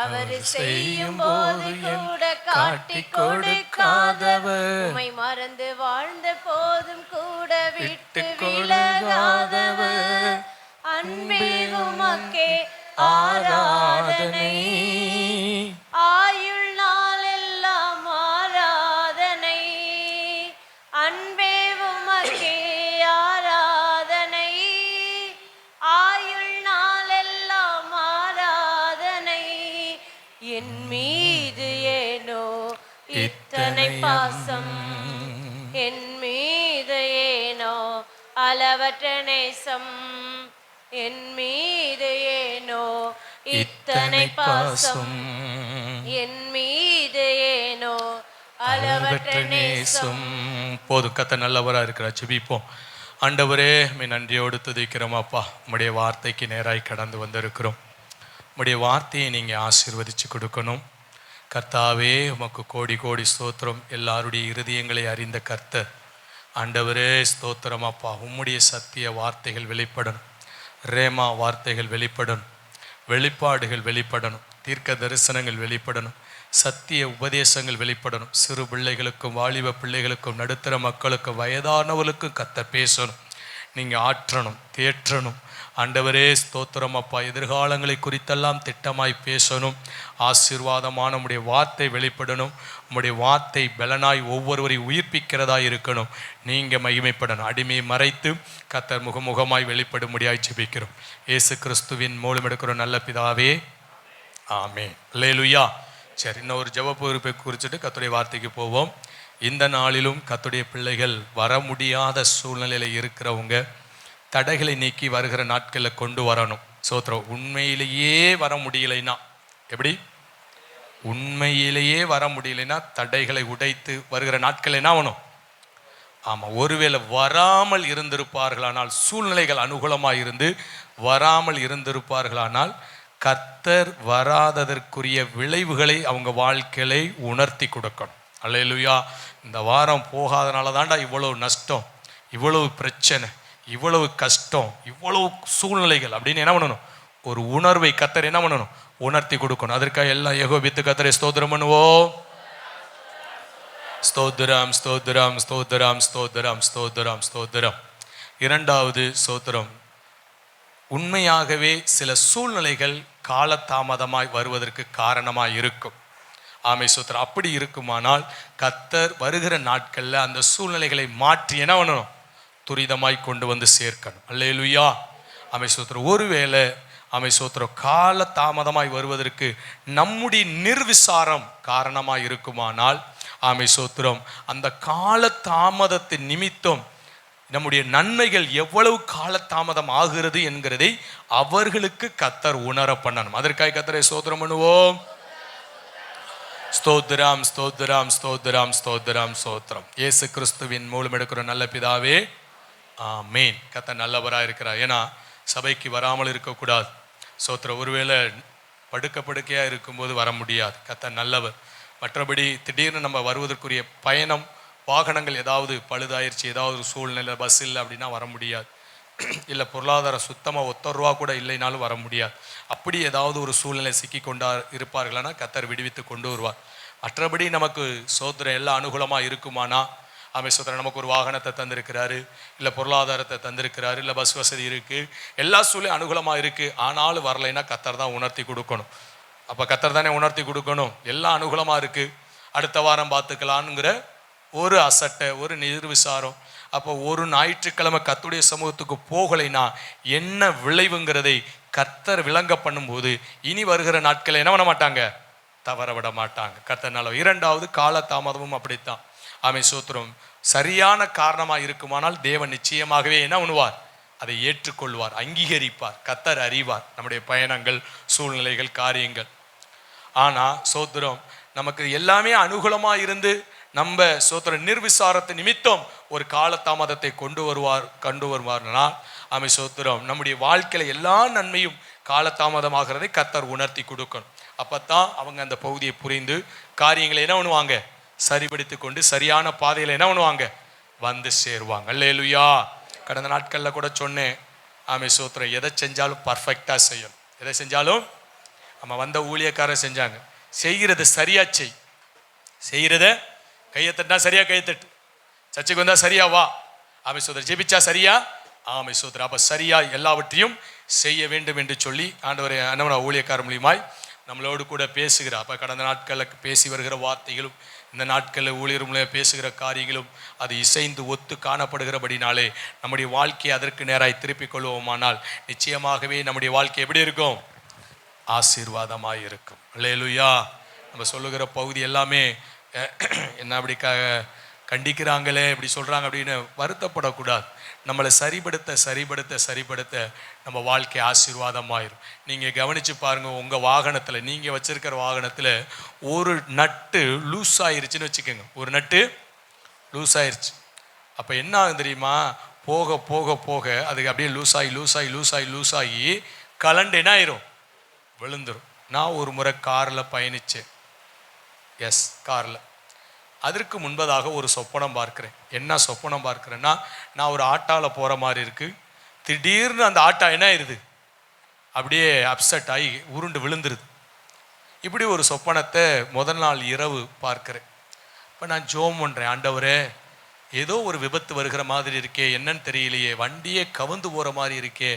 தவறு செய்யும் போது கூட காட்டி கொடுக்காதவர். உம்மை மறந்து வாழ்ந்த போதும் கூட விட்டு விலகாதவர். அன்பே உமக்கே ஆராதனை. என் மீது ஏனோ இத்தனை பாசம்? என் மீது ஏனோ அளவற்ற நேசம்? என் மீது ஏனோ இத்தனை பாசம்? என் மீது ஏனோ அளவற்ற நேசம்? போதும் கத்த நல்லவராக இருக்கிறார். ஜெபிப்போம். ஆண்டவரே மே நன்றியோடு துதிக்கிறோம் அப்பா. உம்முடைய வார்த்தைக்கு நேராய் கடந்து வந்திருக்கிறோம். உம்முடைய வார்த்தையை நீங்கள் ஆசிர்வதித்து கொடுக்கணும். கர்த்தாவே உமக்கு கோடி கோடி ஸ்தோத்திரம். எல்லாருடைய இருதயங்களை அறிந்த கர்த்தர். ஆண்டவரே ஸ்தோத்திரம் அப்பா. உம்முடைய சத்திய வார்த்தைகள் வெளிப்படணும். ரேமா வார்த்தைகள் வெளிப்படணும். வெளிப்பாடுகள் வெளிப்படணும். தீர்க்க தரிசனங்கள் வெளிப்படணும். சத்திய உபதேசங்கள் வெளிப்படணும். சிறு பிள்ளைகளுக்கும் வாலிப பிள்ளைகளுக்கும் நடுத்தர மக்களுக்கும் வயதானவர்களுக்கும் கத்த பேசணும். நீங்கள் ஆற்றணும் தேற்றணும். ஆண்டவரே ஸ்தோத்திரம் அப்பா. எதிர்காலங்களை குறித்தெல்லாம் திட்டமாய் பேசணும். ஆசீர்வாதமான உம்முடைய வார்த்தை வெளிப்படணும். உம்முடைய வார்த்தை பலனாய் ஒவ்வொருவரை உயிர்ப்பிக்கிறதா இருக்கணும். நீங்கள் மகிமைப்படணும். அடிமையை மறைத்து கத்தர் முகமுகமாய் வெளிப்படும்படியாய் ஜெபிக்கிறோம். இயேசு கிறிஸ்துவின் மூலம் எடுக்கிற நல்ல பிதாவே ஆமே லேலுயா சரி இன்னும் ஒரு ஜெப பொறுப்பை குறிச்சிட்டு கத்துடைய வார்த்தைக்கு போவோம். இந்த நாளிலும் கத்துடைய பிள்ளைகள் வர முடியாத சூழ்நிலையில் இருக்கிறவங்க தடைகளை நீக்கி வருகிற நாட்களில் கொண்டு வரணும். சோத்திரம் உண்மையிலேயே வர முடியலைன்னா எப்படி? உண்மையிலேயே வர முடியலைன்னா தடைகளை உடைத்து வருகிற நாட்கள் என்ன ஆகணும்? ஆமாம் ஒருவேளை வராமல் இருந்திருப்பார்களானால் சூழ்நிலைகள் அனுகூலமாக இருந்து வராமல் இருந்திருப்பார்களானால் கர்த்தர் வராததற்குரிய விளைவுகளை அவங்க வாழ்க்கையை உணர்த்தி கொடுக்கணும். அல்லையிலுயா இந்த வாரம் போகாதனால தான்டா இவ்வளோ நஷ்டம் இவ்வளவு பிரச்சனை. இவ்வளவு கஷ்டம் இவ்வளவு சூழ்நிலைகள் அப்படின்னு என்ன பண்ணணும்? ஒரு உணர்வை கத்தர் என்ன பண்ணணும்? உணர்த்தி கொடுக்கணும். அதற்காக எல்லாம் ஏகோபித்து கத்தரை ஸ்தோத்திரம் பண்ணுவோம். ஸ்தோத்திரம் ஸ்தோத்திரம் ஸ்தோத்திரம் ஸ்தோத்திரம் ஸ்தோத்திரம் ஸ்தோத்திரம். இரண்டாவது ஸ்தோத்திரம். உண்மையாகவே சில சூழ்நிலைகள் காலதாமதமாய் வருவதற்கு காரணமாக இருக்கும். ஆமை சோத்திரம் அப்படி இருக்குமானால் கத்தர் வருகிற நாட்களில் அந்த சூழ்நிலைகளை மாற்றி என்ன பண்ணணும்? துரிதமாய் கொண்டு வந்து சேர்க்கணும். அல்லேலுயா. ஆமை சோத்திரம் ஒருவேளை அமை சோத்திரம் கால தாமதமாய் வருவதற்கு நம்முடைய நிர்விசாரம் காரணமாக இருக்குமானால் ஆமை சோத்திரம் அந்த கால தாமதத்தின் நிமித்தம் நம்முடைய நன்மைகள் எவ்வளவு காலதாமதம் ஆகிறது என்கிறதை அவர்களுக்கு கத்தர் உணர பண்ணணும். அதற்காக கத்தரை சோதரம் பண்ணுவோம். ஸ்தோத்ராம் ஸ்தோத்ராம் ஸ்தோத்ராம் ஸ்தோத்ராம் சோத்ரம் இயேசு கிறிஸ்துவின் மூலம் எடுக்கிற நல்ல பிதாவே ஆமேன். கத்த நல்லவராக இருக்கிறார். ஏன்னா சபைக்கு வராமல் இருக்கக்கூடாது. சோத்திர ஒருவேளை படுக்க படுக்கையாக இருக்கும்போது வர முடியாது. கத்த நல்லவர். மற்றபடி திடீர்னு நம்ம வருவதற்குரிய பயணம் வாகனங்கள் ஏதாவது பழுதாயிருச்சு ஏதாவது ஒரு சூழ்நிலை பஸ் இல்லை அப்படின்னா வர முடியாது. இல்லை பொருளாதாரம் சுத்தமாக ஒத்த ரூபா கூட இல்லைனாலும் வர முடியாது. அப்படி ஏதாவது ஒரு சூழ்நிலை சிக்கி கொண்டா இருப்பார்களானா கத்தர் விடுவித்து கொண்டு வருவார். மற்றபடி நமக்கு சோத்திரம் எல்லாம் அனுகூலமாக இருக்குமானா ஆமை நமக்கு ஒரு வாகனத்தை தந்திருக்கிறாரு இல்லை பொருளாதாரத்தை தந்திருக்கிறாரு இல்லை பஸ் வசதி இருக்குது எல்லா சூழ்நிலையும் அனுகூலமாக இருக்குது ஆனாலும் வரலைன்னா கத்தர் தான் உணர்த்தி கொடுக்கணும். அப்போ கத்தர் தானே உணர்த்தி கொடுக்கணும். எல்லாம் அனுகூலமாக இருக்குது அடுத்த வாரம் பார்த்துக்கலான்ங்கிற ஒரு அசட்டை ஒரு நிர்விசாரம். அப்போ ஒரு ஞாயிற்றுக்கிழமை கத்துடைய சமூகத்துக்கு போகலைன்னா என்ன விளைவுங்கிறதை கர்த்தர் விளங்க பண்ணும்போது இனி வருகிற நாட்களை என்ன பண்ண மாட்டாங்க? தவற விட மாட்டாங்க. கர்த்தர்னால இரண்டாவது கால தாமதமும் அப்படித்தான். ஆமை சூத்திரம். சரியான காரணமாக இருக்குமானால் தேவன் நிச்சயமாகவே என்ன பண்ணுவார்? அதை ஏற்றுக்கொள்வார் அங்கீகரிப்பார் கத்தர் அறிவார். நம்முடைய பயணங்கள் சூழ்நிலைகள் காரியங்கள். ஆனால் சோத்திரம் நமக்கு எல்லாமே அனுகூலமாக இருந்து நம்ம சோத்திர நிர்விசாரத்தை நிமித்தம் ஒரு காலதாமதத்தை கொண்டு வருவார் கொண்டு வருவார்னா ஆமை சோத்திரம் நம்முடைய வாழ்க்கையில் எல்லா நன்மையும் காலதாமதமாகிறதை கத்தர் உணர்த்தி கொடுக்கணும். அப்போ தான் அவங்க அந்த பகுதியை புரிந்து காரியங்களை என்ன பண்ணுவாங்க? சரிபடுத்தி கொண்டு சரியான பாதையில் என்ன பண்ணுவாங்க? வந்து சேருவாங்க. அல்லேலுயா. கடந்த நாட்களில் கூட சொன்னேன். ஆமே சோத்திரம் எதை செஞ்சாலும் பர்ஃபெக்டாக செய்யணும். எதை செஞ்சாலும்? நம்ம வந்த ஊழியக்காரர் செஞ்சாங்க. செய்கிறத சரியா செய். செய்கிறத கையை தட்டினா சரியாக கையை தட்டு. சர்ச்சைக்கு வந்தால் சரியா வா. ஆமை சோதர் ஜெபிச்சா சரியா? ஆமை சோதர் அப்போ சரியா எல்லாவற்றையும் செய்ய வேண்டும் என்று சொல்லி ஆண்டவரை அண்ணவன ஊழியக்கார மூலியமாய் நம்மளோடு கூட பேசுகிறார் அப்போ கடந்த நாட்களில் பேசி வருகிற வார்த்தைகளும் இந்த நாட்களில் ஊழியர் மூலம் பேசுகிற காரியங்களும் அது இசைந்து ஒத்து காணப்படுகிறபடினாலே நம்முடைய வாழ்க்கையை அதற்கு நேராய் திருப்பிக் கொள்வோமானால் நிச்சயமாகவே நம்முடைய வாழ்க்கை எப்படி இருக்கும்? ஆசீர்வாதமாக இருக்கும் இல்லையா நம்ம சொல்லுகிற பகுதி எல்லாமே என்ன அப்படி க கண்டிக்கிறாங்களே இப்படி சொல்கிறாங்க அப்படின்னு வருத்தப்படக்கூடாது. நம்மளை சரிபடுத்த சரிபடுத்த சரிபடுத்த நம்ம வாழ்க்கை ஆசீர்வாதமாயிரும். நீங்கள் கவனித்து பாருங்கள் உங்கள் வாகனத்தில் நீங்கள் வச்சுருக்கிற வாகனத்தில் ஒரு நட்டு லூஸ் ஆயிருச்சுன்னு வச்சுக்கோங்க. ஒரு நட்டு லூஸ் ஆயிருச்சு அப்போ என்ன ஆகும் தெரியுமா? போக போக போக அதுக்கு அப்படியே லூஸ் ஆகி லூஸ் ஆகி லூஸ் ஆகி லூஸ் ஆகி கலண்டு என்ன ஆயிரும்? விழுந்துடும் நான் ஒரு முறை காரில் பயணித்தேன் எஸ் காரில். அதற்கு முன்பதாக ஒரு சொப்பனம் பார்க்குறேன். என்ன சொப்பனம் பார்க்குறேன்னா நான் ஒரு ஆட்டாவில் போகிற மாதிரி இருக்கு. திடீர்னு அந்த ஆட்டா என்ன ஆயிடுது அப்படியே அப்செட் ஆகி உருண்டு விழுந்துருது. இப்படி ஒரு சொப்பனத்தை முதல் நாள் இரவு பார்க்குறேன். இப்போ நான் ஜோம் பண்ணுறேன் ஆண்டவரே ஏதோ ஒரு விபத்து வருகிற மாதிரி இருக்கே என்னன்னு தெரியலையே. வண்டியே கவுந்து போகிற மாதிரி இருக்கே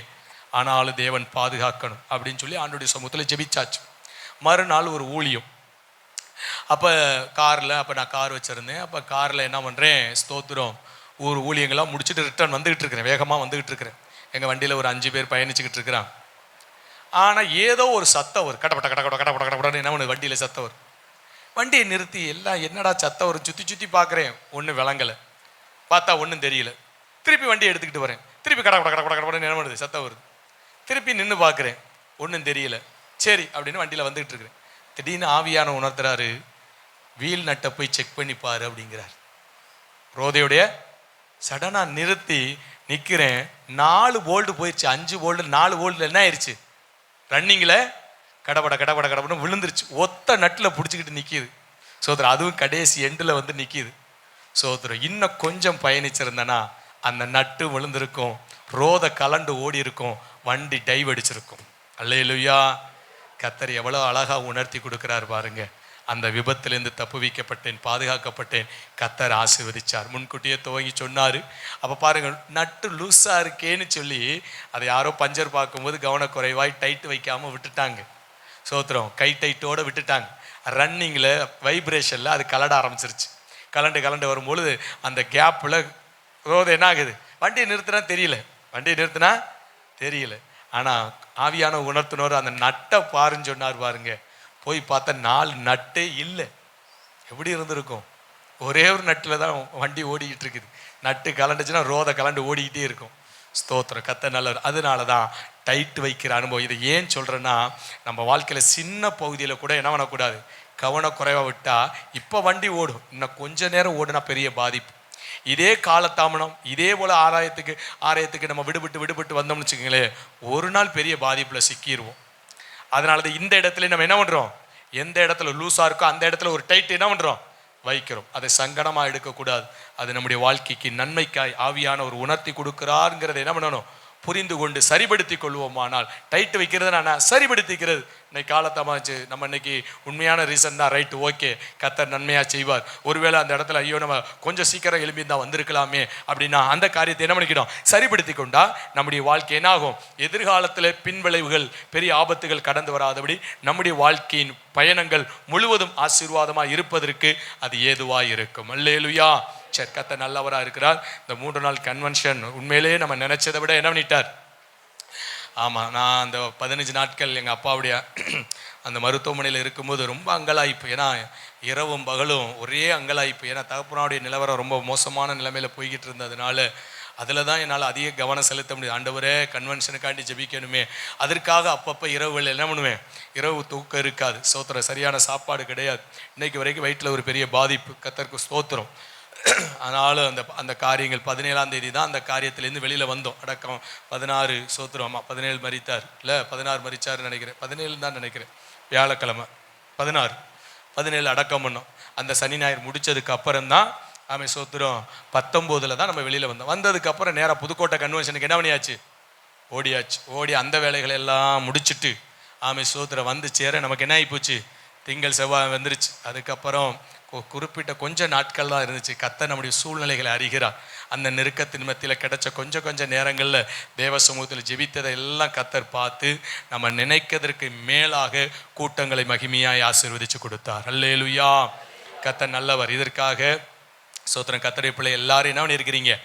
ஆனாலும் தேவன் பாதுகாக்கணும் அப்படின்னு சொல்லி ஆண்டுடைய சமூகத்தில் ஜெபிச்சாச்சு. மறுநாள் ஒரு ஊழியம். அப்போ காரில் அப்போ நான் கார் வச்சுருந்தேன். அப்போ காரில் என்ன பண்ணுறேன் ஸ்தோத்திரம். ஊர் ஊழியங்கள்லாம் முடிச்சுட்டு ரிட்டர்ன் வந்துகிட்டு இருக்கிறேன். வேகமாக வந்துகிட்டு இருக்கிறேன். எங்கள் வண்டியில் ஒரு அஞ்சு பேர் பயணிச்சுக்கிட்டு இருக்கிறான். ஆனால் ஏதோ ஒரு சத்தம் வரும். கடப்பட்ட கடப்பட கடப்பட கடப்பட என்ன ஒன்று வண்டியில் சத்தம் வரும். வண்டியை நிறுத்தி எல்லாம் என்னடா சத்தம் வரும்? சுற்றி சுற்றி பார்க்குறேன் ஒன்றும் விளங்கலை. பார்த்தா ஒன்றும் தெரியல. திருப்பி வண்டியை எடுத்துக்கிட்டு வரேன். திருப்பி கடப்பட கடப்பட கடப்பட என்ன பண்ணுது? சத்தம் வருது. திருப்பி நின்று பார்க்குறேன் ஒன்றும் தெரியல. சரி அப்படின்னு வண்டியில் வந்துகிட்டு இருக்கிறேன். திடீர்னு ஆவியான உணர்த்துறாரு வீல் நட்டை போய் செக் பண்ணி பாரு அப்படிங்கிறார். ரோதையுடைய சடனாக நிறுத்தி நிற்கிறேன் நாலு போல்டு போயிடுச்சு அஞ்சு போல்டு நாலு போல்டு என்ன ஆயிடுச்சு ரன்னிங்கில் கடபட கடபட கடபடன்னு விழுந்துருச்சு. ஒத்த நட்டில் பிடிச்சிக்கிட்டு நிற்கிது சோதரம் அதுவும் கடைசி எண்டில் வந்து நிற்கிது சோதரம் இன்னும் கொஞ்சம் பயணிச்சிருந்தேன்னா அந்த நட்டு விழுந்திருக்கும். ரோத கலண்டு ஓடி இருக்கும் வண்டி டைவ் அடிச்சிருக்கும். அல்லையிலுயா கத்தர் எவ்வளோ அழகாக உணர்த்தி கொடுக்குறாரு பாருங்க. அந்த விபத்திலிருந்து தப்புவிக்கப்பட்டேன் பாதுகாக்கப்பட்டேன். கத்தர் ஆசீர்வதிச்சார். முன்கூட்டியே துவங்கி சொன்னார். அப்போ பாருங்கள் நட்டு லூஸாக இருக்கேன்னு சொல்லி அதை யாரோ பஞ்சர் பார்க்கும்போது கவனக்குறைவாய் டைட்டு வைக்காமல் விட்டுட்டாங்க. சோத்திரம் கை டைட்டோட விட்டுட்டாங்க. ரன்னிங்கில் வைப்ரேஷனில் அது கலட ஆரம்பிச்சிருச்சு. கலண்டு கலண்டு வரும்பொழுது அந்த கேப்பில் ரோது என்ன ஆகுது வண்டியை நிறுத்தினா தெரியல. வண்டியை நிறுத்தினா தெரியல. ஆனால் ஆவியான உணர்த்தினோர் அந்த நட்டை பாருன்னு சொன்னார் பாருங்க. போய் பார்த்தா நாலு நட்டே இல்லை. எப்படி இருந்திருக்கும்? ஒரே ஒரு நட்டில் தான் வண்டி ஓடிக்கிட்டு இருக்குது. நட்டு கலண்டுச்சுன்னா ரோதை கலண்டு ஓடிக்கிட்டே இருக்கும். ஸ்தோத்திரம் கத்த நல்லவர். அதனால தான் டைட் வைக்கிற அனுபவம். இதை ஏன் சொல்கிறேன்னா நம்ம வாழ்க்கையில் சின்ன பகுதியில் கூட என்ன பண்ணக்கூடாது? கவனக்குறைவாக விட்டால் இப்போ வண்டி ஓடும். இன்னும் கொஞ்ச நேரம் ஓடுனா பெரிய பாதிப்பு. இதே காலத்தாமணம் இதே போல் ஆராயத்துக்கு ஆராயத்துக்கு நம்ம விடுபட்டு விடுபட்டு வந்தோம்னு வச்சுக்கோங்களேன் ஒரு நாள் பெரிய பாதிப்பில் சிக்கிடுவோம் அதனால தான் இந்த இடத்துல நம்ம என்ன பண்ணுறோம் எந்த இடத்துல லூஸாக இருக்கோ அந்த இடத்துல ஒரு டைட் என்ன பண்ணுறோம் வைக்கிறோம். அதை சங்கடமாக எடுக்கக்கூடாது. அது நம்முடைய வாழ்க்கைக்கு நன்மைக்காய் ஆவியான ஒரு உணர்த்தி கொடுக்குறாருங்கிறத என்ன பண்ணணும்? புரிந்து கொண்டு சரிபடுத்தி கொள்வோமானால் டைட் வைக்கிறது நான் சரிபடுத்திக்கிறது. இன்னைக்கு காலத்தமாச்சு நம்ம இன்னைக்கு உண்மையான ரீசன் தான் ரைட்டு ஓகே கத்தர் நன்மையாக செய்வார். ஒருவேளை அந்த இடத்துல ஐயோ நம்ம கொஞ்சம் சீக்கிரம் எழும்பி தான் வந்திருக்கலாமே அப்படின்னா அந்த காரியத்தை என்ன பண்ணிக்கணும் சரிபடுத்தி கொண்டா நம்முடைய வாழ்க்கை என்னாகும்? எதிர்காலத்தில் பின்விளைவுகள் பெரிய ஆபத்துகள் கடந்து வராதபடி நம்முடைய வாழ்க்கையின் பயணங்கள் முழுவதும் ஆசீர்வாதமாக இருப்பதற்கு அது ஏதுவாக இருக்கும். அல்லேலுயா. சரி கத்த நல்லவராக இருக்கிறார். இந்த மூன்று நாள் கன்வென்ஷன் உண்மையிலேயே நம்ம நினைச்சதை விட என்ன பண்ணிட்டார்? ஆமாம் நான் அந்த பதினஞ்சு நாட்கள் எங்கள் அப்பாவுடைய அந்த மருத்துவமனையில் இருக்கும்போது ரொம்ப அங்கலாய்ப்பு. ஏன்னா இரவும் பகலும் ஒரே அங்கலாய்ப்பு. ஏன்னா தகப்பனாவுடைய நிலவரம் ரொம்ப மோசமான நிலைமையில் போய்கிட்டு இருந்ததுனால அதில் தான் என்னால் அதிக கவனம் செலுத்த முடியும் ஆண்டவரே கன்வென்ஷனுக்காண்டி ஜெபிக்கணுமே. அதற்காக அப்பப்போ இரவுகள் என்ன பண்ணுவேன்? இரவு தூக்கம் இருக்காது. சோத்திரம் சரியான சாப்பாடு கிடையாது. இன்னைக்கு வரைக்கும் வயிற்றில் ஒரு பெரிய பாதிப்பு. கத்தருக்கு ஸ்தோத்திரம். ஆனாலும் அந்த அந்த காரியங்கள் பதினேழாம் தேதி தான் அந்த காரியத்திலேருந்து வெளியில் வந்தோம். அடக்கம் பதினாறு சோத்திரம் பதினேழு மறித்தார் இல்லை பதினாறு மறித்தாருன்னு நினைக்கிறேன். பதினேழு தான் நினைக்கிறேன். வியாழக்கிழமை பதினாறு. பதினேழு அடக்கம் பண்ணோம். அந்த சனி ஞாயிறு முடித்ததுக்கு அப்புறம் தான் ஆமை சோத்திரம் பத்தொம்போதில் தான் நம்ம வெளியில் வந்தோம். வந்ததுக்கப்புறம் நேராக புதுக்கோட்டை கன்வென்ஷனுக்கு என்ன பண்ணியாச்சு? ஓடியாச்சு. ஓடி அந்த வேலைகளை எல்லாம் முடிச்சிட்டு ஆமை சோத்திரம் வந்து சேர நமக்கு என்ன போச்சு திங்கள் செவ்வாய் வந்துருச்சு. அதுக்கப்புறம் குறிப்பிட்ட கொஞ்ச நாட்கள் தான் இருந்துச்சு. கத்த நம்முடைய சூழ்நிலைகளை அறிகிறார். அந்த நெருக்கத்தின் மத்தியில் கிடைச்ச கொஞ்சம் கொஞ்சம் நேரங்களில் தேவ சமூகத்தில் ஜெபித்ததை எல்லாம் கத்தர் பார்த்து நம்ம நினைக்கிறதற்கு மேலாக கூட்டங்களை மகிமையாய் ஆசீர்வதிச்சு கொடுத்தார். அல்லேலுயா. கத்தர் நல்லவர். இதற்காக சோத்திரம் கத்தரை பிள்ளை எல்லாரும் என்ன பண்ணியிருக்கிறீங்க?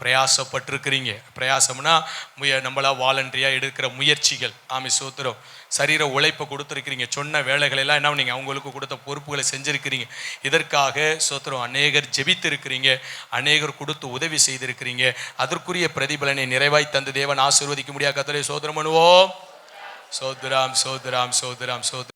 பிரயாசப்பட்டிருக்கிறீங்க. பிரயாசம்னா முய நம்மளா வாலண்டரியாக எடுக்கிற முயற்சிகள். ஆமி சோத்திரம். சரீர உழைப்பை கொடுத்துருக்கிறீங்க. சொன்ன வேலைகளெல்லாம் என்ன பண்ணீங்க? அவங்களுக்கு கொடுத்த பொறுப்புகளை செஞ்சுருக்கிறீங்க. இதற்காக சோத்திரம் அநேகர் ஜெபித்திருக்கிறீங்க. அநேகர் கொடுத்து உதவி செய்திருக்கிறீங்க. அதற்குரிய பிரதிபலனை நிறைவாய் தந்து தேவன் ஆசீர்வதிக்க முடியாத கத்தரை சோதரம் பண்ணுவோம். சோதராம் சோதராம் சோதராம் சோதரம்